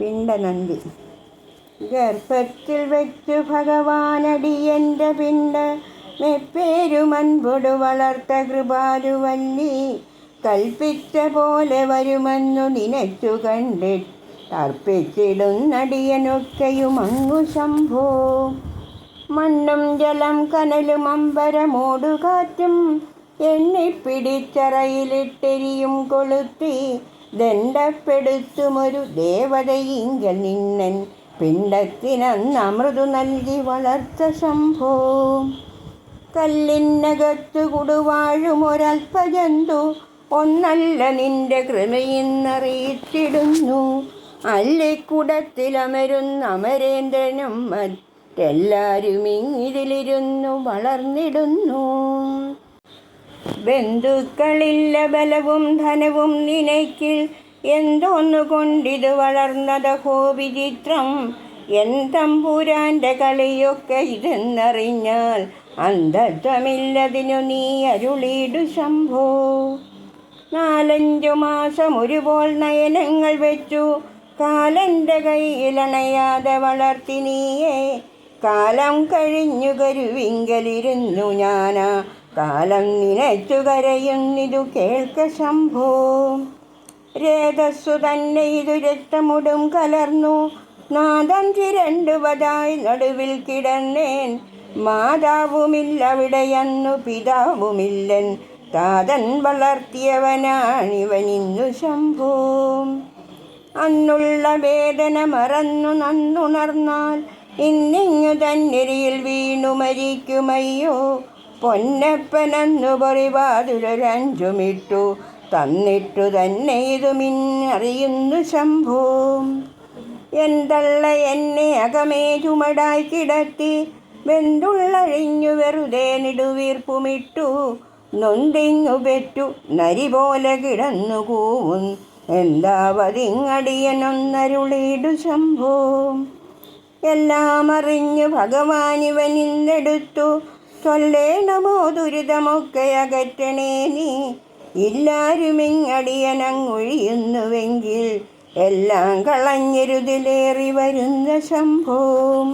പിണ്ടനന്ദി ഗർഭത്തിൽ വെച്ചു ഭഗവാനടിയന്റെ പിണ്ട. മെപ്പേരുമൻപൊടു വളർത്ത കൃപാലുവല്ലി. കൽപ്പിച്ച പോലെ വരുമെന്നു നിനച്ചു കണ്ടിട്ട് തർപ്പിച്ചിടുന്നടിയനൊക്കെയും അങ്ങു ശംഭോ. മണ്ണും ജലം കനലും അമ്പരമോടുകാറ്റും. എണ്ണിപ്പിടിച്ചറയിലിട്ടെരിയും കൊളുത്തി. ദണ്ഡപ്പെടുത്തുമൊരു ദേവതയിങ്കൽ നിന്നൻ പിണ്ടത്തിനന്ന് അമൃതു നൽകി വളർത്ത ശംഭോ. കല്ലിനകത്തു കുടുവാഴും ഒരൽപ്പജന്തു ഒന്നല്ല നിന്റെ കൃമയിന്നറിയിച്ചിടുന്നു അല്ലിക്കുടത്തിലമരുന്ന അമരേന്ദ്രനും മറ്റെല്ലാരും ഇങ്ങിതിലിരുന്നു വളർന്നിടുന്നു. ബന്ധുക്കളില്ല ബലവും ധനവും നിനയ്ക്കിൽ എന്തോന്നുകൊണ്ടിത് വളർന്നതഹോ വിചിത്രം എന്തമ്പുരാന്റെ കളിയൊക്കെ ഇതെന്നറിഞ്ഞാൽ അന്ധത്വമില്ലതിനു നീ അരുളീടു ശംഭോ. നാലഞ്ചു മാസം ഒരുപോൽ നയനങ്ങൾ വെച്ചു. കാലന്റെ കയ്യിലണയാതെ വളർത്തി നീയെ. കാലം കഴിഞ്ഞു കരുവിങ്കലിരുന്നു ഞാനാ. കാലം നിനച്ചു കരയുന്നിതു കേൾക്ക ശംഭോ. രേതസ്സു തന്നെ ഇതു രക്തമുടും കലർന്നു. നാദം ചിരണ്ടുവതായി നടുവിൽ കിടന്നേൻ. മാതാവുമില്ലവിടെയന്നു പിതാവുമില്ലൻ. താതൻ വളർത്തിയവനാണിവനിന്നു ശംഭോ. അന്നുള്ള വേദന മറന്നു നന്നുണർന്നാൽ. ഇന്നിങ്ങു തന്നിരിയിൽ വീണു മരിക്കുമയ്യോ. പൊന്നപ്പനെന്നു പൊറിവാതിലൊരഞ്ചുമിട്ടു തന്നിട്ടു തന്നെ ഇതു മിന്നറിയുന്നു ശംഭോ. എന്തള്ള എന്നെ അകമേ ചുമടായി കിടത്തി വെന്തുള്ളഴിഞ്ഞു വെറുതെ നെടുവീർപ്പുമിട്ടു നൊന്തിങ്ങു പെറ്റു നരി പോലെ കിടന്നു കൂവും എന്താവതിങ്ങടിയനൊന്നരുളിയിടു ശംഭോ. എല്ലാം അറിഞ്ഞു ഭഗവാൻ ഇവനിന്നെടുത്തു ചൊല്ലേണമോ ദുരിതമൊക്കെ അകറ്റണേ നീ. ഇല്ലാരുമിങ്ങടിയനങ്ങൊഴിയുന്നുവെങ്കിൽ എല്ലാം കളഞ്ഞിരുതിലേറി വരുന്ന ശംഭോ.